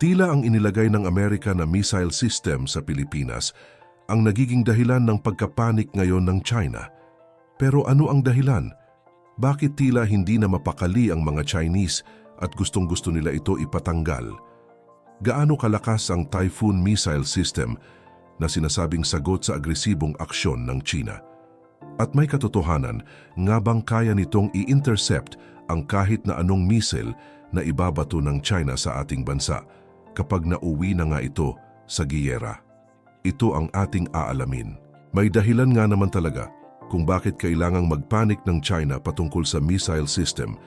Tila ang inilagay ng Amerika na missile system sa Pilipinas ang nagiging dahilan ng pagkapanik ngayon ng China. Pero ano ang dahilan? Bakit tila hindi na mapakali ang mga Chinese at gustong-gusto nila ito ipatanggal? Gaano kalakas ang Typhoon missile system na sinasabing sagot sa agresibong aksyon ng China? At may katotohanan, nga bang kaya nitong i-intercept ang kahit na anong missile na ibabato ng China sa ating bansa kapag nauwi na nga ito sa giyera? Ito ang ating aalamin. May dahilan nga naman talaga kung bakit kailangang magpanik ng China patungkol sa missile system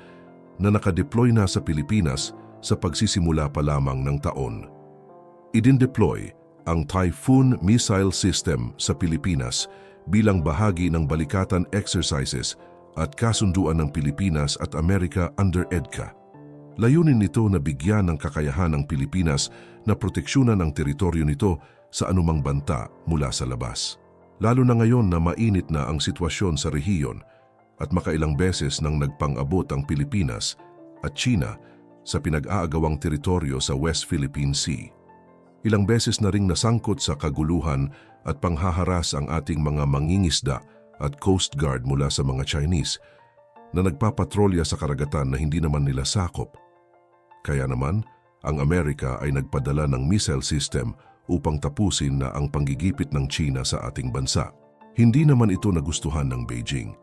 na nakadeploy na sa Pilipinas sa pagsisimula pa lamang ng taon. Idin-deploy ang Typhoon Missile System sa Pilipinas bilang bahagi ng balikatan exercises at kasunduan ng Pilipinas at Amerika under EDCA. Layunin nito na bigyan ng kakayahan ng Pilipinas na proteksyonan ang teritoryo nito sa anumang banta mula sa labas. Lalo na ngayon na mainit na ang sitwasyon sa rehiyon at makailang beses nang nagpang-abot ang Pilipinas at China sa pinag-aagawang teritoryo sa West Philippine Sea. Ilang beses na ring nasangkot sa kaguluhan at panghaharas ang ating mga mangingisda at Coast Guard mula sa mga Chinese na nagpapatrolya sa karagatan na hindi naman nila sakop. Kaya naman, ang Amerika ay nagpadala ng missile system upang tapusin na ang panggigipit ng China sa ating bansa. Hindi naman ito nagustuhan ng Beijing.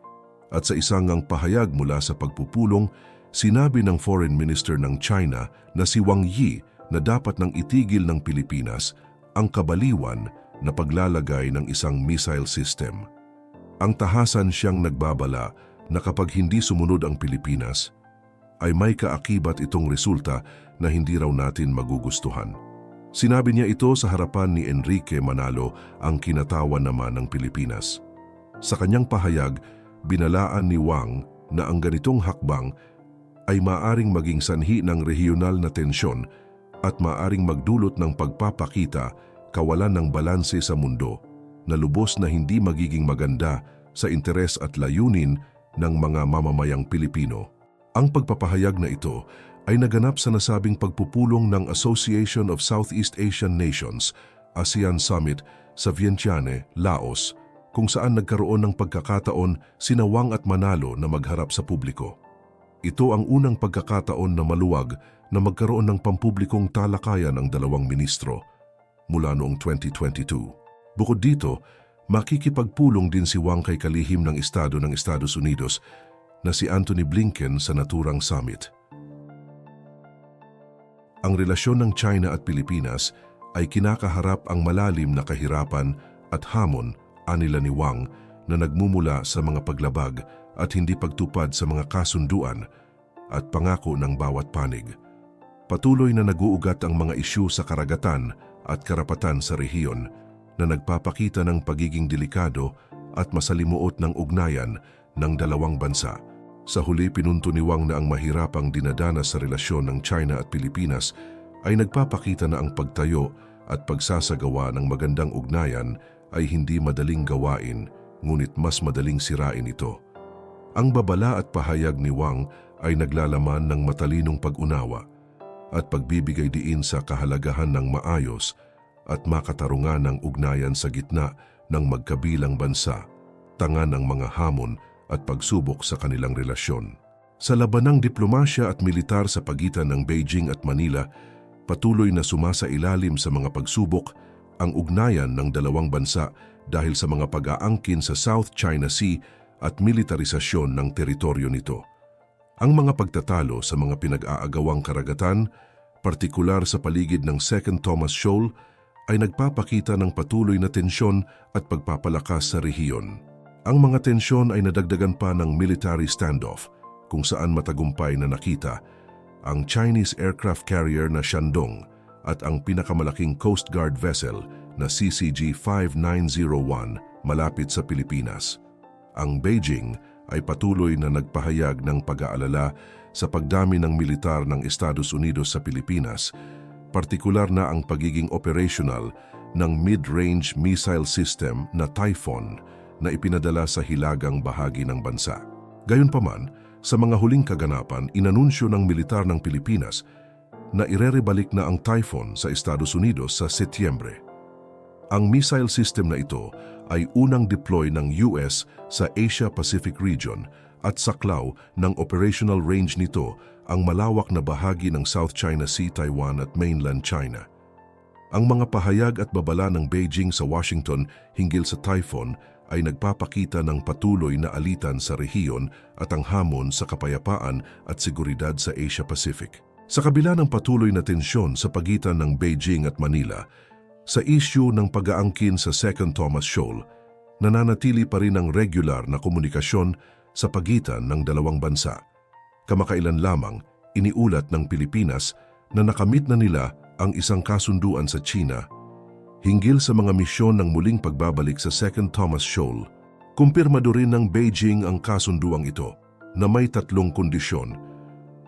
At sa isang ngang pahayag mula sa pagpupulong, sinabi ng Foreign Minister ng China na si Wang Yi na dapat nang itigil ng Pilipinas ang kabaliwan na paglalagay ng isang missile system. Ang tahasan siyang nagbabala na kapag hindi sumunod ang Pilipinas, ay may kaakibat itong resulta na hindi raw natin magugustuhan. Sinabi niya ito sa harapan ni Enrique Manalo, ang kinatawan naman ng Pilipinas. Sa kanyang pahayag, binalaan ni Wang na ang ganitong hakbang ay maaring maging sanhi ng regional na tensyon at maaring magdulot ng pagpapakita kawalan ng balanse sa mundo na lubos na hindi magiging maganda sa interes at layunin ng mga mamamayang Pilipino. Ang pagpapahayag na ito ay naganap sa nasabing pagpupulong ng Association of Southeast Asian Nations, ASEAN Summit sa Vientiane, Laos, kung saan nagkaroon ng pagkakataon sina Wang at Manalo na magharap sa publiko. Ito ang unang pagkakataon na maluwag na magkaroon ng pampublikong talakayan ang dalawang ministro mula noong 2022. Bukod dito, makikipagpulong din si Wang kay kalihim ng Estado ng Estados Unidos na si Anthony Blinken sa naturang summit. Ang relasyon ng China at Pilipinas ay kinakaharap ang malalim na kahirapan at hamon anila ni Wang na nagmumula sa mga paglabag at hindi pagtupad sa mga kasunduan at pangako ng bawat panig. Patuloy na naguugat ang mga isyu sa karagatan at karapatan sa rehiyon na nagpapakita ng pagiging delikado at masalimuot ng ugnayan ng dalawang bansa. Sa huli, pinunto ni Wang na ang mahirapang dinadanas sa relasyon ng China at Pilipinas ay nagpapakita na ang pagtayo at pagsasagawa ng magandang ugnayan ay hindi madaling gawain, ngunit mas madaling sirain ito. Ang babala at pahayag ni Wang ay naglalaman ng matalinong pag-unawa at pagbibigay diin sa kahalagahan ng maayos at makatarungan ng ugnayan sa gitna ng magkabilang bansa, tanga ng mga hamon at pagsubok sa kanilang relasyon. Sa labanang diplomasya at militar sa pagitan ng Beijing at Manila, patuloy na sumasa ilalim sa mga pagsubok ang ugnayan ng dalawang bansa dahil sa mga pag-aangkin sa South China Sea at militarisasyon ng teritoryo nito. Ang mga pagtatalo sa mga pinag-aagawang karagatan, partikular sa paligid ng Second Thomas Shoal, ay nagpapakita ng patuloy na tensyon at pagpapalakas sa rehiyon. Ang mga tensyon ay nadagdagan pa ng military standoff kung saan matagumpay na nakita ang Chinese aircraft carrier na Shandong at ang pinakamalaking Coast Guard vessel na CCG-5901 malapit sa Pilipinas. Ang Beijing ay patuloy na nagpahayag ng pag-aalala sa pagdami ng militar ng Estados Unidos sa Pilipinas, partikular na ang pagiging operational ng mid-range missile system na Typhoon na ipinadala sa hilagang bahagi ng bansa. Gayunpaman, sa mga huling kaganapan, inanunsyo ng militar ng Pilipinas na irerebalik na ang Typhoon sa Estados Unidos sa Setyembre. Ang missile system na ito ay unang deploy ng US sa Asia-Pacific region at saklaw ng operational range nito ang malawak na bahagi ng South China Sea, Taiwan at mainland China. Ang mga pahayag at babala ng Beijing sa Washington hinggil sa typhoon ay nagpapakita ng patuloy na alitan sa rehiyon at ang hamon sa kapayapaan at seguridad sa Asia-Pacific. Sa kabila ng patuloy na tensyon sa pagitan ng Beijing at Manila, sa issue ng pag-aangkin sa Second Thomas Shoal, nananatili pa rin ang regular na komunikasyon sa pagitan ng dalawang bansa. Kamakailan lamang, iniulat ng Pilipinas na nakamit na nila ang isang kasunduan sa China hinggil sa mga misyon ng muling pagbabalik sa Second Thomas Shoal. Kumpirmado rin ng Beijing ang kasunduang ito na may tatlong kondisyon.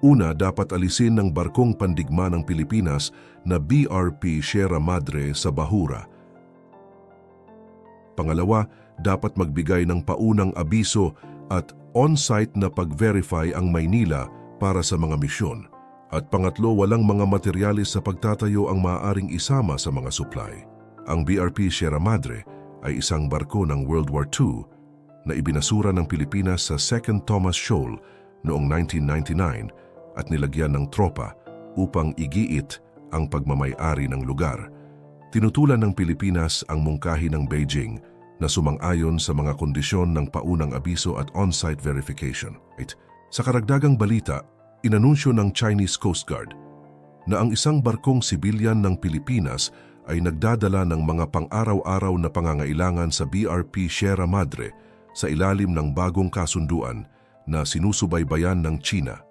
Una, dapat alisin ng barkong pandigma ng Pilipinas na BRP Sierra Madre sa Bahura. Pangalawa, dapat magbigay ng paunang abiso at on-site na pag-verify ang Maynila para sa mga misyon. At pangatlo, walang mga materyales sa pagtatayo ang maaaring isama sa mga supply. Ang BRP Sierra Madre ay isang barko ng World War II na ibinasura ng Pilipinas sa Second Thomas Shoal noong 1999 at nilagyan ng tropa upang igiit ang pagmamayari ng lugar. Tinutulan ng Pilipinas ang mungkahi ng Beijing na sumang-ayon sa mga kondisyon ng paunang abiso at on-site verification. Right? Sa karagdagang balita, inanunsyo ng Chinese Coast Guard na ang isang barkong sibilyan ng Pilipinas ay nagdadala ng mga pang-araw-araw na pangangailangan sa BRP Sierra Madre sa ilalim ng bagong kasunduan na sinusubaybayan ng China.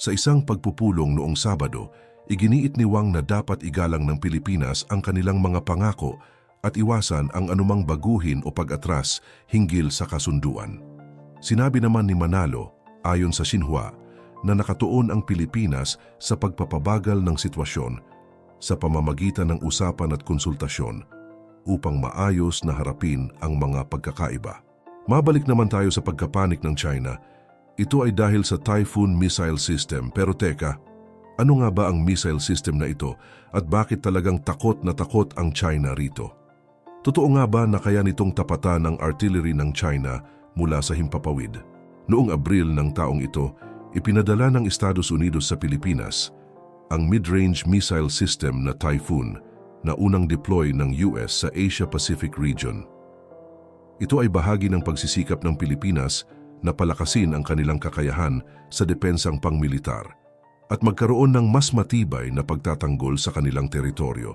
Sa isang pagpupulong noong Sabado, iginiit ni Wang na dapat igalang ng Pilipinas ang kanilang mga pangako at iwasan ang anumang baguhin o pag-atras hinggil sa kasunduan. Sinabi naman ni Manalo, ayon sa Xinhua, na nakatuon ang Pilipinas sa pagpapabagal ng sitwasyon sa pamamagitan ng usapan at konsultasyon upang maayos na harapin ang mga pagkakaiba. Mabalik naman tayo sa pagkapanik ng China. Ito ay dahil sa Typhoon Missile System pero teka, ano nga ba ang missile system na ito at bakit talagang takot na takot ang China rito? Totoo nga ba na kaya nitong tapatan ang artillery ng China mula sa himpapawid? Noong Abril ng taong ito, ipinadala ng Estados Unidos sa Pilipinas ang mid-range missile system na Typhoon na unang deploy ng US sa Asia-Pacific region. Ito ay bahagi ng pagsisikap ng Pilipinas na palakasin ang kanilang kakayahan sa depensang pangmilitar at magkaroon ng mas matibay na pagtatanggol sa kanilang teritoryo.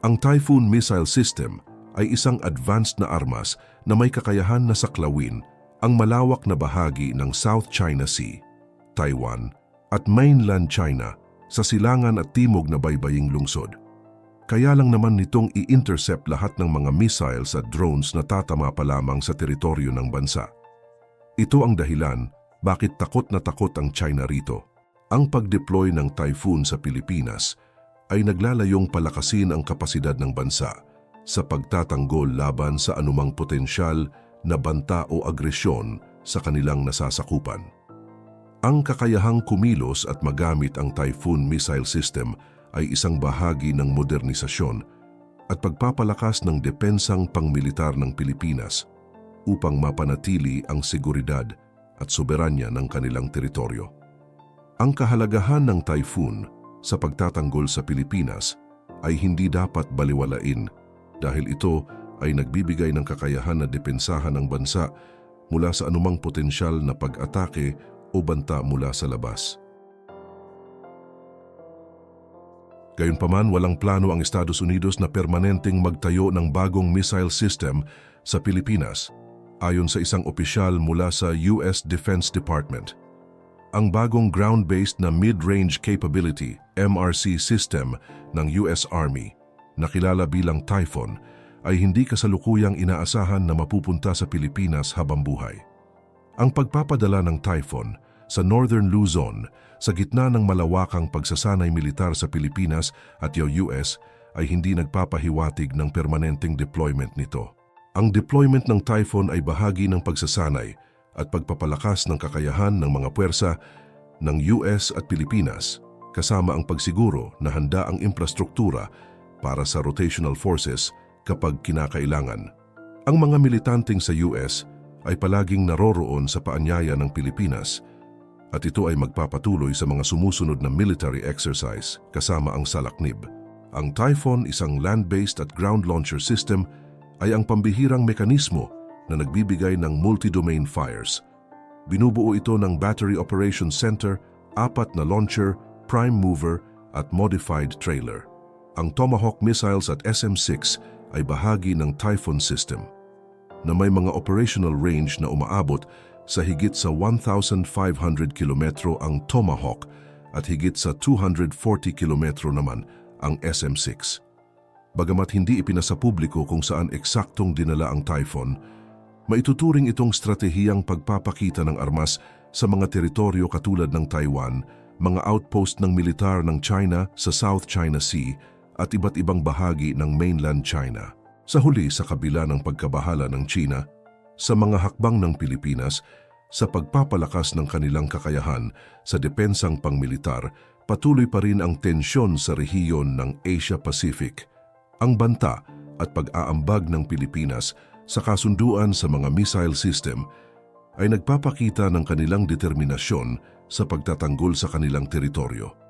Ang Typhoon Missile System ay isang advanced na armas na may kakayahan na saklawin ang malawak na bahagi ng South China Sea, Taiwan at mainland China sa silangan at timog na baybaying lungsod. Kaya lang naman nitong i-intercept lahat ng mga missiles at drones na tatama pa lamang sa teritoryo ng bansa. Ito ang dahilan bakit takot na takot ang China rito. Ang pag-deploy ng Typhoon sa Pilipinas ay naglalayong palakasin ang kapasidad ng bansa sa pagtatanggol laban sa anumang potensyal na banta o agresyon sa kanilang nasasakupan. Ang kakayahang kumilos at magamit ang Typhoon missile system ay isang bahagi ng modernisasyon at pagpapalakas ng depensang pangmilitar ng Pilipinas upang mapanatili ang seguridad at soberanya ng kanilang teritoryo. Ang kahalagahan ng typhoon sa pagtatanggol sa Pilipinas ay hindi dapat baliwalain dahil ito ay nagbibigay ng kakayahan na depensahan ng bansa mula sa anumang potensyal na pag-atake o banta mula sa labas. Gayunpaman, walang plano ang Estados Unidos na permanenteng magtayo ng bagong missile system sa Pilipinas, ayon sa isang opisyal mula sa US Defense Department. Ang bagong ground-based na mid-range capability MRC system ng US Army, na kilala bilang Typhoon, ay hindi kasalukuyang inaasahan na mapupunta sa Pilipinas habang buhay. Ang pagpapadala ng Typhoon sa Northern Luzon sa gitna ng malawakang pagsasanay militar sa Pilipinas at US ay hindi nagpapahiwatig ng permanenteng deployment nito. Ang deployment ng Typhoon ay bahagi ng pagsasanay at pagpapalakas ng kakayahan ng mga puwersa ng US at Pilipinas kasama ang pagsiguro na handa ang infrastruktura para sa rotational forces kapag kinakailangan. Ang mga militanteng sa US ay palaging naroroon sa paanyaya ng Pilipinas at ito ay magpapatuloy sa mga sumusunod na military exercise kasama ang Salaknib. Ang Typhoon, isang land-based at ground launcher system, ay ang pambihirang mekanismo na nagbibigay ng multi-domain fires. Binubuo ito ng Battery Operations Center, apat na launcher, prime mover at modified trailer. Ang Tomahawk missiles at SM-6 ay bahagi ng Typhoon system na may mga operational range na umaabot sa higit sa 1,500 kilometro ang Tomahawk at higit sa 240 kilometro naman ang SM-6. Bagamat hindi ipinasa publiko kung saan eksaktong dinala ang Typhoon, maituturing itong stratehiyang pagpapakita ng armas sa mga teritoryo katulad ng Taiwan, mga outpost ng militar ng China sa South China Sea at iba't ibang bahagi ng mainland China. Sa huli sa kabila ng pagkabahala ng China, sa mga hakbang ng Pilipinas sa pagpapalakas ng kanilang kakayahan sa depensang pangmilitar, patuloy pa rin ang tensyon sa rehiyon ng Asia-Pacific. Ang banta at pag-aambag ng Pilipinas sa kasunduan sa mga missile system ay nagpapakita ng kanilang determinasyon sa pagtatanggol sa kanilang teritoryo.